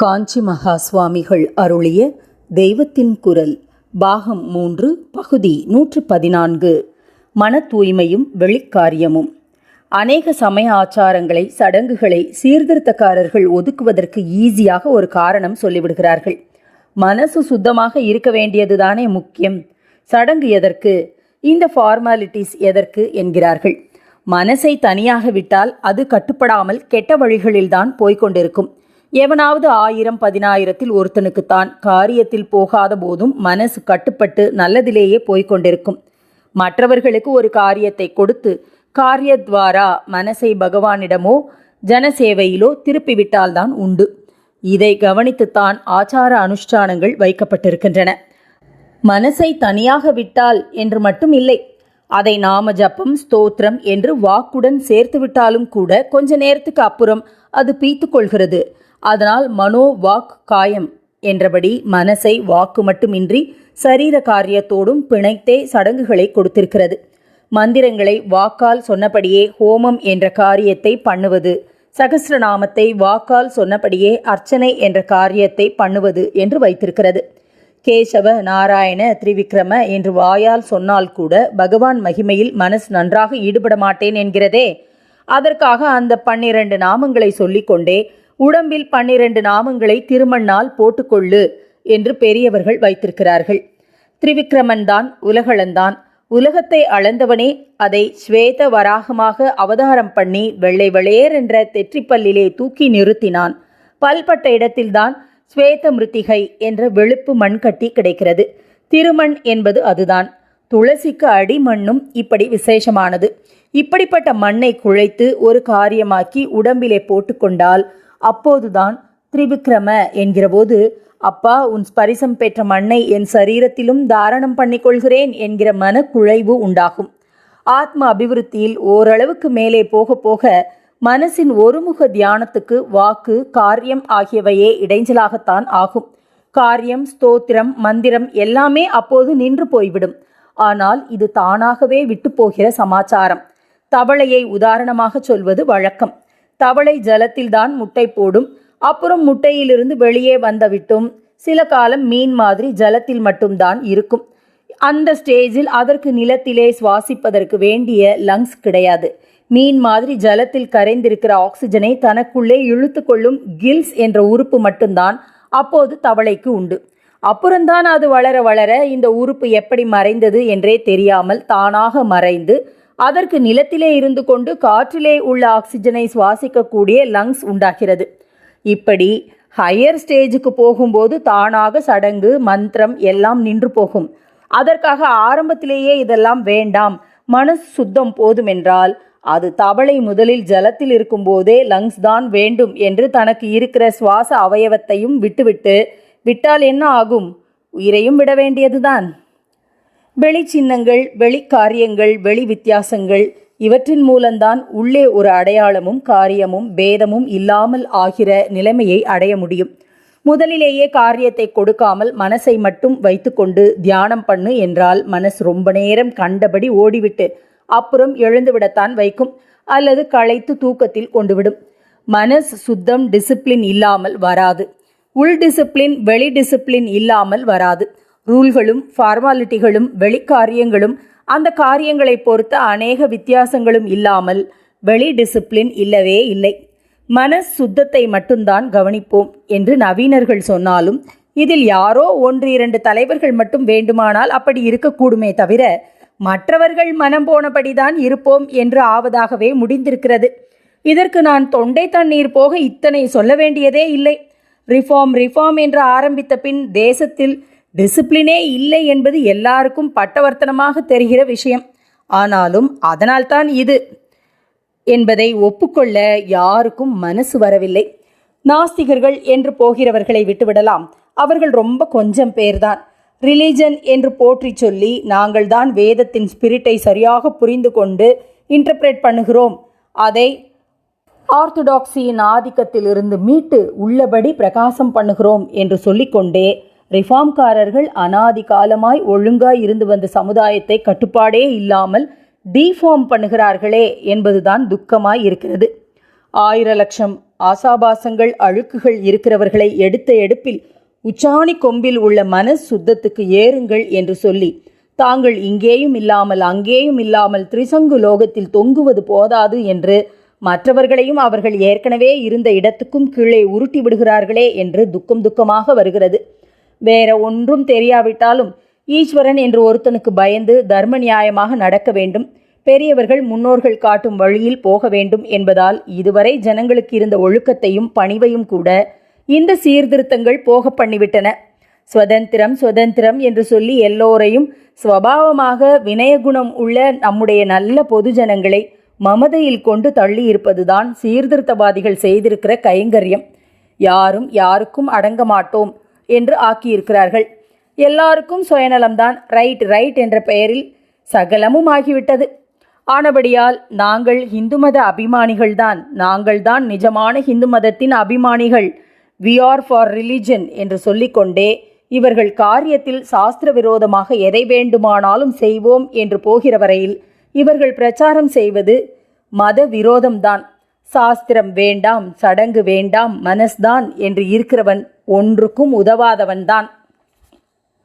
காஞ்சி மகா சுவாமிகள் அருளிய தெய்வத்தின் குரல் பாகம் மூன்று பகுதி நூற்று பதினான்கு. மன தூய்மையும் வெளிக்காரியமும். அநேக சமய ஆச்சாரங்களை சடங்குகளை சீர்திருத்தக்காரர்கள் ஒதுக்குவதற்கு ஈஸியாக ஒரு காரணம் சொல்லிவிடுகிறார்கள். மனசு சுத்தமாக இருக்க வேண்டியதுதானே முக்கியம். சடங்கு எதற்கு? இந்த ஃபார்மாலிட்டிஸ் எதற்கு? என்கிறார்கள். மனசை தனியாக விட்டால் அது கட்டுப்படாமல் கெட்ட வழிகளில்தான் போய்க் கொண்டிருக்கும். எவனாவது ஆயிரம் பதினாயிரத்தில் ஒருத்தனுக்குத்தான் காரியத்தில் போகாத போதும் மனசு கட்டுப்பட்டு நல்லதிலேயே போய்க் கொண்டிருக்கும். மற்றவர்களுக்கு ஒரு காரியத்தை கொடுத்து காரியத்வாரா மனசை பகவானிடமோ ஜனசேவையிலோ திருப்பிவிட்டால்தான் உண்டு. இதை கவனித்துத்தான் ஆச்சார அனுஷ்டானங்கள் வைக்கப்பட்டிருக்கின்றன. மனசை தனியாக விட்டால் என்று மட்டும் இல்லை அதை நாம ஜப்பம் ஸ்தோத்திரம் என்று வாக்குடன் சேர்த்து விட்டாலும் கூட கொஞ்ச நேரத்துக்கு அப்புறம் அது பீத்து கொள்கிறது. அதனால் மனோ வாக் காயம் என்றபடி மனசை வாக்கு மட்டுமின்றி சரீர காரியத்தோடும் பிணைத்தே சடங்குகளை கொடுத்திருக்கிறது. மந்திரங்களை வாக்கால் சொன்னபடியே ஹோமம் என்ற காரியத்தை பண்ணுவது சகசிரநாமத்தை வாக்கால் சொன்னபடியே அர்ச்சனை என்ற காரியத்தை பண்ணுவது என்று வைத்திருக்கிறது. கேசவ நாராயண திரிவிக்ரம என்று வாயால் சொன்னால் கூட பகவான் மகிமையில் மனசு நன்றாக ஈடுபட மாட்டேன் என்கிறதே. அதற்காக அந்த பன்னிரண்டு நாமங்களை சொல்லிக்கொண்டே உடம்பில் பன்னிரண்டு நாமங்களை திருமண்ணால் போட்டுக்கொள்ளு என்று பெரியவர்கள் வைத்திருக்கிறார்கள். திரிவிக்ரமன்தான் உலகளந்தான். உலகத்தை அளந்தவனே அதை ஸ்வேத வராகமாக அவதாரம் பண்ணி வெள்ளை வெளையர் என்ற தெற்றிப்பல்லிலே தூக்கி நிறுத்தினான். பல்பட்ட இடத்தில்தான் ஸ்வேத மிருத்திகை என்ற வெளுப்பு மண்கட்டி கிடைக்கிறது. திருமண் என்பது அதுதான். துளசிக்கு அடிமண்ணும் இப்படி விசேஷமானது. இப்படிப்பட்ட மண்ணை குழைத்து ஒரு காரியமாக்கி உடம்பிலே போட்டுக்கொண்டால் அப்போதுதான் திரிவிக்ரம என்கிறபோது அப்பா உன் ஸ்பரிசம் பெற்ற மண்ணை என் சரீரத்திலும் தாரணம் பண்ணிக்கொள்கிறேன் என்கிற மனக்குழைவு உண்டாகும். ஆத்ம அபிவிருத்தியில் ஓரளவுக்கு மேலே போக போக மனசின் ஒருமுக தியானத்துக்கு வாக்கு காரியம் ஆகியவையே இடைஞ்சலாகத்தான் ஆகும். காரியம் ஸ்தோத்திரம் மந்திரம் எல்லாமே அப்போது நின்று போய்விடும். ஆனால் இது தானாகவே விட்டு போகிற சமாச்சாரம். தவளையை உதாரணமாக சொல்வது வழக்கம். தவளை ஜலத்தில்தான் முட்டை போடும். அப்புறம் முட்டையிலிருந்து வெளியே வந்துவிட்டும் சில காலம் மீன் மாதிரி ஜலத்தில் மட்டும்தான் இருக்கும். அந்த ஸ்டேஜில் அதற்கு நிலத்திலே சுவாசிப்பதற்கு வேண்டிய லங்ஸ் கிடையாது. மீன் மாதிரி ஜலத்தில் கரைந்திருக்கிற ஆக்சிஜனை தனக்குள்ளே இழுத்து கொள்ளும் கில்ஸ் என்ற உறுப்பு மட்டும்தான் அப்போது தவளைக்கு உண்டு. அப்புறம்தான் அது வளர வளர இந்த உறுப்பு எப்படி மறைந்தது என்றே தெரியாமல் தானாக மறைந்து அதற்கு நிலத்திலே இருந்து கொண்டு காற்றிலே உள்ள ஆக்சிஜனை சுவாசிக்கக்கூடிய லங்ஸ் உண்டாகிறது. இப்படி ஹையர் ஸ்டேஜுக்கு போகும்போது தானாக சடங்கு மந்திரம் எல்லாம் நின்று போகும். அதற்காக ஆரம்பத்திலேயே இதெல்லாம் வேண்டாம். மனசு சுத்தம் போதுமென்றால் அது தவளை முதலில் ஜலத்தில் இருக்கும்போதே லங்ஸ் தான் வேண்டும் என்று தனக்கு இருக்கிற சுவாச அவயவத்தையும் விட்டுவிட்டு விட்டால் என்ன ஆகும்? உயிரையும் விட வேண்டியதுதான். வெளி சின்னங்கள் வெளி காரியங்கள் வெளி வித்தியாசங்கள் இவற்றின் மூலம்தான் உள்ளே ஒரு அடையாளமும் காரியமும் பேதமும் இல்லாமல் ஆகிற நிலைமையை அடைய முடியும். முதலிலேயே காரியத்தை கொடுக்காமல் மனசை மட்டும் வைத்துக்கொண்டு தியானம் பண்ணு என்றால் மனசு ரொம்ப நேரம் கண்டபடி ஓடிவிட்டு அப்புறம் எழுந்துவிடத்தான் வைக்கும் அல்லது களைத்து தூக்கத்தில் கொண்டுவிடும். மனஸ் சுத்தம் டிசிப்ளின் இல்லாமல் வராது. உள் டிசிப்ளின் வெளி டிசிப்ளின் இல்லாமல் வராது. ரூல்களும் ஃபார்மாலிட்டிகளும் வெளிக்காரியங்களும் அந்த காரியங்களை பொறுத்த அநேக வித்தியாசங்களும் இல்லாமல் வெளி டிசிப்ளின் இல்லவே இல்லை. மன சுத்தத்தை மட்டும்தான் கவனிப்போம் என்று நவீனர்கள் சொன்னாலும் இதில் யாரோ ஒன்று இரண்டு தலைவர்கள் மட்டும் வேண்டுமானால் அப்படி இருக்கக்கூடுமே தவிர மற்றவர்கள் மனம் போனபடிதான் இருப்போம் என்று ஆவதாகவே முடிந்திருக்கிறது. இதற்கு நான் தொண்டை தண்ணீர் போக இத்தனை சொல்ல வேண்டியதே இல்லை. ரிஃபார்ம் ரிஃபார்ம் என்று ஆரம்பித்த பின் தேசத்தில் டிசிப்ளினே இல்லை என்பது எல்லாருக்கும் பட்டவர்த்தனமாக தெரிகிற விஷயம். ஆனாலும் அதனால்தான் இது என்பதை ஒப்புக்கொள்ள யாருக்கும் மனசு வரவில்லை. நாஸ்திகர்கள் என்று போகிறவர்களை விட்டுவிடலாம். அவர்கள் ரொம்ப கொஞ்சம் பேர்தான். ரிலீஜன் என்று போற்றி சொல்லி நாங்கள் தான் வேதத்தின் ஸ்பிரிட்டை சரியாக புரிந்து கொண்டு இன்டர்பிரேட் பண்ணுகிறோம். அதை ஆர்த்தடாக்சியின் ஆதிக்கத்திலிருந்து மீட்டு உள்ளபடி பிரகாசம் பண்ணுகிறோம் என்று சொல்லிக்கொண்டே ரிஃபார்ம்காரர்கள் அனாதி காலமாய் ஒழுங்காய் இருந்து வந்த சமுதாயத்தை கட்டுப்பாடே இல்லாமல் டீஃபார்ம் பண்ணுகிறார்களே என்பதுதான் துக்கமாய் இருக்கிறது. ஆயிர லட்சம் ஆசாபாசங்கள் அழுக்குகள் இருக்கிறவர்களை எடுத்த எடுப்பில் உச்சாணி கொம்பில் உள்ள மன சுத்தத்துக்கு ஏறுங்கள் என்று சொல்லி தாங்கள் இங்கேயும் இல்லாமல் அங்கேயும் இல்லாமல் திரிசங்கு லோகத்தில் தொங்குவது போதாது என்று மற்றவர்களையும் அவர்கள் ஏற்கனவே இருந்த இடத்துக்கும் கீழே உருட்டி விடுகிறார்களே என்று துக்கம் துக்கமாக வருகிறது. வேற ஒன்றும் தெரியாவிட்டாலும் ஈஸ்வரன் என்று ஒருத்தனுக்கு பயந்து தர்ம நியாயமாக நடக்க வேண்டும். பெரியவர்கள் முன்னோர்கள் காட்டும் வழியில் போக வேண்டும் என்பதால் இதுவரை ஜனங்களுக்கு இருந்த ஒழுக்கத்தையும் பணிவையும் கூட இந்த சீர்திருத்தங்கள் போக பண்ணிவிட்டன. சுதந்திரம் சுதந்திரம் என்று சொல்லி எல்லோரையும் ஸ்வபாவமாக வினயகுணம் உள்ள நம்முடைய நல்ல பொதுஜனங்களை மமதையில் கொண்டு தள்ளி இருப்பதுதான் சீர்திருத்தவாதிகள் செய்திருக்கிற கைங்கரியம். யாரும் யாருக்கும் அடங்க மாட்டோம். என்று ஆக்கியிருக்கிறார்கள். எல்லாருக்கும் சுயநலம்தான். ரைட் ரைட் என்ற பெயரில் சகலமும் ஆகிவிட்டது. ஆனபடியால் நாங்கள் இந்து மத அபிமானிகள்தான். நாங்கள்தான் நிஜமான இந்து மதத்தின் அபிமானிகள். வி ஆர் ஃபார் ரிலிஜன் என்று சொல்லிக்கொண்டே இவர்கள் காரியத்தில் சாஸ்திர விரோதமாக எதை வேண்டுமானாலும் செய்வோம் என்று போகிற வரையில் இவர்கள் பிரச்சாரம் செய்வது மத விரோதம்தான் சாஸ்திரம் வேண்டாம் சடங்கு வேண்டாம் மனஸ்தான் என்று இருக்கிறவன் ஒன்றுக்கும் உதவாதவன்தான்.